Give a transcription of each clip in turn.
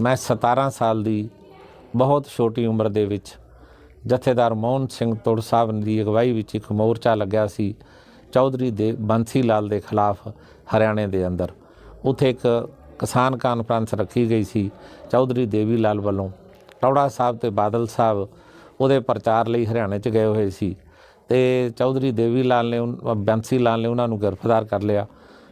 ਮੈਂ 17 ਸਾਲ ਦੀ ਬਹੁਤ ਛੋਟੀ ਉਮਰ ਦੇ ਵਿੱਚ ਜਥੇਦਾਰ ਮੋਹਨ ਸਿੰਘ ਤੁੜ ਸਾਹਿਬ ਦੀ ਅਗਵਾਈ ਵਿੱਚ ਇੱਕ ਮੋਰਚਾ ਲੱਗਿਆ ਸੀ, ਚੌਧਰੀ ਦੇ ਬੰਸੀ ਲਾਲ ਦੇ ਖਿਲਾਫ ਹਰਿਆਣੇ ਦੇ ਅੰਦਰ। ਉੱਥੇ ਇੱਕ ਕਿਸਾਨ ਕਾਨਫਰੰਸ ਰੱਖੀ ਗਈ ਸੀ, ਚੌਧਰੀ ਦੇਵੀ ਲਾਲ ਵੱਲੋਂ। ਟੌੜਾ ਸਾਹਿਬ ਤੇ ਬਾਦਲ ਸਾਹਿਬ ਉਹਦੇ ਪ੍ਰਚਾਰ ਲਈ ਹਰਿਆਣੇ 'ਚ ਗਏ ਹੋਏ ਸੀ ਤੇ ਚੌਧਰੀ ਦੇਵੀ ਲਾਲ ਨੇ ਬੰਸੀ ਲਾਲ ਨੇ ਉਹਨਾਂ ਨੂੰ ਗ੍ਰਿਫਤਾਰ ਕਰ ਲਿਆ।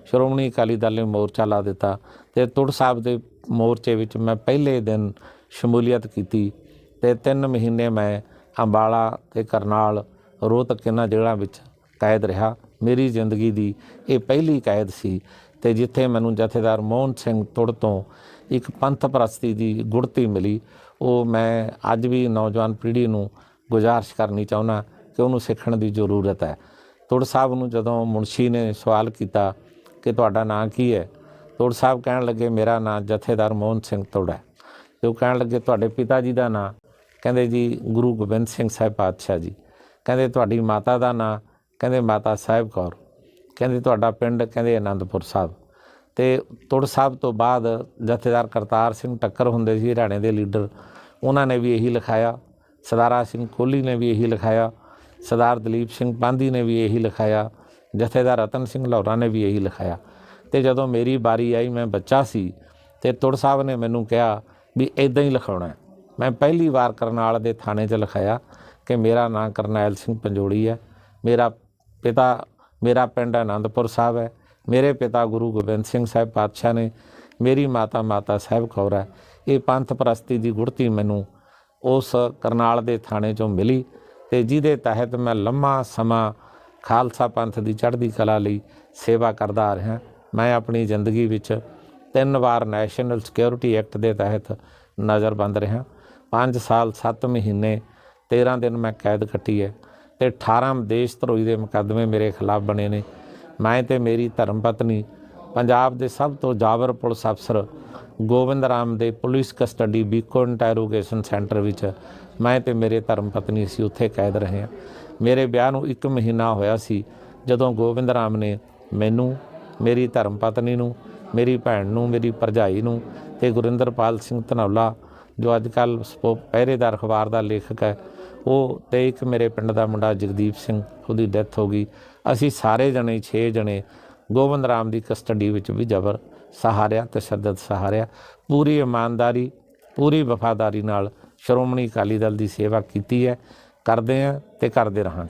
ਸ਼੍ਰੋਮਣੀ ਅਕਾਲੀ ਦਲ ਨੇ ਮੋਰਚਾ ਲਾ ਦਿੱਤਾ ਤੇ ਤੁੜ ਸਾਹਿਬ ਦੇ ਮੋਰਚੇ ਵਿੱਚ ਮੈਂ ਪਹਿਲੇ ਦਿਨ ਸ਼ਮੂਲੀਅਤ ਕੀਤੀ ਤੇ 3 ਮਹੀਨੇ ਮੈਂ ਅੰਬਾਲਾ ਤੇ ਕਰਨਾਲ, ਰੋਹਤਕ ਇਹਨਾਂ ਜਗ੍ਹਾ ਵਿੱਚ ਕੈਦ ਰਿਹਾ। ਮੇਰੀ ਜ਼ਿੰਦਗੀ ਦੀ ਇਹ ਪਹਿਲੀ ਕੈਦ ਸੀ ਤੇ ਜਿੱਥੇ ਮੈਨੂੰ ਜਥੇਦਾਰ ਮੋਹਨ ਸਿੰਘ ਤੁੜ ਤੋਂ ਇੱਕ ਪੰਥ ਪ੍ਰਸਤੀ ਦੀ ਗੁੜਤੀ ਮਿਲੀ। ਉਹ ਮੈਂ ਅੱਜ ਵੀ ਨੌਜਵਾਨ ਪੀੜ੍ਹੀ ਨੂੰ ਗੁਜ਼ਾਰਿਸ਼ ਕਰਨੀ ਚਾਹੁੰਦਾ ਕਿ ਉਹਨੂੰ ਸਿੱਖਣ ਦੀ ਜ਼ਰੂਰਤ ਹੈ। ਤੁੜ ਸਾਹਿਬ ਨੂੰ ਜਦੋਂ ਮੁਨਸ਼ੀ ਨੇ ਸਵਾਲ ਕੀਤਾ ਕਿ ਤੁਹਾਡਾ ਨਾਂ ਕੀ ਹੈ ਤੁੜ ਸਾਹਿਬ ਕਹਿਣ ਲੱਗੇ, ਮੇਰਾ ਨਾਂ ਜਥੇਦਾਰ ਮੋਹਨ ਸਿੰਘ ਤੁੜ ਹੈ। ਤੇ ਉਹ ਕਹਿਣ ਲੱਗੇ, ਤੁਹਾਡੇ ਪਿਤਾ ਜੀ ਦਾ ਨਾਂ? ਕਹਿੰਦੇ, ਜੀ, ਗੁਰੂ ਗੋਬਿੰਦ ਸਿੰਘ ਸਾਹਿਬ ਪਾਤਸ਼ਾਹ ਜੀ। ਕਹਿੰਦੇ, ਤੁਹਾਡੀ ਮਾਤਾ ਦਾ ਨਾਂ? ਕਹਿੰਦੇ, ਮਾਤਾ ਸਾਹਿਬ ਕੌਰ। ਕਹਿੰਦੇ, ਤੁਹਾਡਾ ਪਿੰਡ? ਕਹਿੰਦੇ ਆਨੰਦਪੁਰ ਸਾਹਿਬ। ਤੇ ਤੁੜ ਸਾਹਿਬ ਤੋਂ ਬਾਅਦ ਜਥੇਦਾਰ ਕਰਤਾਰ ਸਿੰਘ ਟੱਕਰ ਹੁੰਦੇ ਸੀ, ਹਰਿਆਣੇ ਦੇ ਲੀਡਰ। ਉਹਨਾਂ ਨੇ ਵੀ ਇਹੀ ਲਿਖਾਇਆ। ਸਰਦਾਰਾ ਸਿੰਘ ਕੋਹਲੀ ਨੇ ਵੀ ਇਹੀ ਲਿਖਾਇਆ। ਸਰਦਾਰ ਦਲੀਪ ਸਿੰਘ ਪਾਂਧੀ ਨੇ ਵੀ ਇਹੀ ਲਿਖਾਇਆ। ਜਥੇਦਾਰ ਰਤਨ ਸਿੰਘ ਲਾਹੌਰਾ ਨੇ ਵੀ ਇਹੀ ਲਿਖਾਇਆ। ਤੇ ਜਦੋਂ ਮੇਰੀ ਵਾਰੀ ਆਈ, ਮੈਂ ਬੱਚਾ ਸੀ ਤੇ ਤੁੜ ਸਾਹਿਬ ਨੇ ਮੈਨੂੰ ਕਿਹਾ ਵੀ ਇਦਾਂ ਹੀ ਲਿਖਾਉਣਾ ਮੈਂ ਪਹਿਲੀ ਵਾਰ ਕਰਨਾਲ ਦੇ ਥਾਣੇ 'ਚ ਲਿਖਾਇਆ ਕਿ ਮੇਰਾ ਨਾਂ ਕਰਨੈਲ ਸਿੰਘ ਪੰਜੋੜੀ ਹੈ। ਮੇਰਾ ਪਿਤਾ, ਮੇਰਾ ਪਿੰਡ ਆਨੰਦਪੁਰ ਸਾਹਿਬ ਹੈ। ਮੇਰੇ ਪਿਤਾ ਗੁਰੂ ਗੋਬਿੰਦ ਸਿੰਘ ਸਾਹਿਬ ਪਾਤਸ਼ਾਹ ਨੇ ਮੇਰੀ ਮਾਤਾ ਮਾਤਾ ਸਾਹਿਬ ਕੌਰ ਹੈ। ਇਹ ਪੰਥ ਪ੍ਰਸਤੀ ਦੀ ਗੁੜਤੀ ਮੈਨੂੰ ਉਸ ਕਰਨਾਲ ਦੇ ਥਾਣੇ 'ਚੋਂ ਮਿਲੀ ਤੇ ਜਿਹਦੇ ਤਹਿਤ ਮੈਂ ਲੰਮਾ ਸਮਾਂ ਖਾਲਸਾ ਪੰਥ ਦੀ ਚੜ੍ਹਦੀ ਕਲਾ ਲਈ ਸੇਵਾ ਕਰਦਾ ਆ ਰਿਹਾ। ਮੈਂ ਆਪਣੀ ਜ਼ਿੰਦਗੀ ਵਿੱਚ ਤਿੰਨ ਵਾਰ ਨੈਸ਼ਨਲ ਸਿਕਿਉਰਿਟੀ ਐਕਟ ਦੇ ਤਹਿਤ ਨਜ਼ਰਬੰਦ ਰਿਹਾ। 5 ਸਾਲ 7 ਮਹੀਨੇ 13 ਦਿਨ ਮੈਂ ਕੈਦ ਕੱਟੀ ਹੈ ਤੇ 18 ਦੇਸ਼ ਧਰੋਈ ਦੇ ਮੁਕੱਦਮੇ ਮੇਰੇ ਖਿਲਾਫ ਬਣੇ ਨੇ। ਮੈਂ ਤੇ ਮੇਰੀ ਧਰਮ ਪਤਨੀ, ਪੰਜਾਬ ਦੇ ਸਭ ਤੋਂ ਜਾਬਰ ਪੁਲਿਸ ਅਫਸਰ ਗੋਬਿੰਦ ਰਾਮ ਦੇ police custody BIKO interrogation centre ਵਿੱਚ ਮੈਂ ਤੇ ਮੇਰੇ ਧਰਮ ਪਤਨੀ ਸੀ ਉੱਥੇ ਕੈਦ ਰਹੇ ਹਾਂ। ਮੇਰੇ ਵਿਆਹ ਨੂੰ 1 ਮਹੀਨਾ ਹੋਇਆ ਸੀ ਜਦੋਂ ਗੋਬਿੰਦ ਰਾਮ ਨੇ ਮੈਨੂੰ ਮੇਰੀ ਧਰਮ ਪਤਨੀ ਨੂੰ, ਮੇਰੀ ਭੈਣ ਨੂੰ, ਮੇਰੀ ਭਰਜਾਈ ਨੂੰ ਤੇ ਗੁਰਿੰਦਰਪਾਲ ਸਿੰਘ ਧਨੌਲਾ, ਜੋ ਅੱਜ ਕੱਲ ਪਹਿਰੇਦਾਰ ਅਖਬਾਰ ਦਾ ਲੇਖਕ ਹੈ, ਉਹ ਤੇ ਇੱਕ ਮੇਰੇ ਪਿੰਡ ਦਾ ਮੁੰਡਾ ਜਗਦੀਪ ਸਿੰਘ, ਉਹਦੀ ਡੈਥ ਹੋ ਗਈ। ਅਸੀਂ ਸਾਰੇ ਜਣੇ 6 ਜਣੇ ਗੋਬਿੰਦ ਰਾਮ ਦੀ ਕਸਟਡੀ ਵਿੱਚ ਵੀ ਜ਼ਬਰ ਸਹਾਰਿਆ ਤਸ਼ੱਦਦ ਸਹਾਰਿਆ। ਪੂਰੀ ਇਮਾਨਦਾਰੀ, ਪੂਰੀ ਵਫਾਦਾਰੀ ਨਾਲ ਸ਼੍ਰੋਮਣੀ ਅਕਾਲੀ ਦਲ ਦੀ ਸੇਵਾ ਕੀਤੀ ਹੈ। ਕਰਦੇ ਹਾਂ ਤੇ ਕਰਦੇ ਰਹਾਂਗੇ।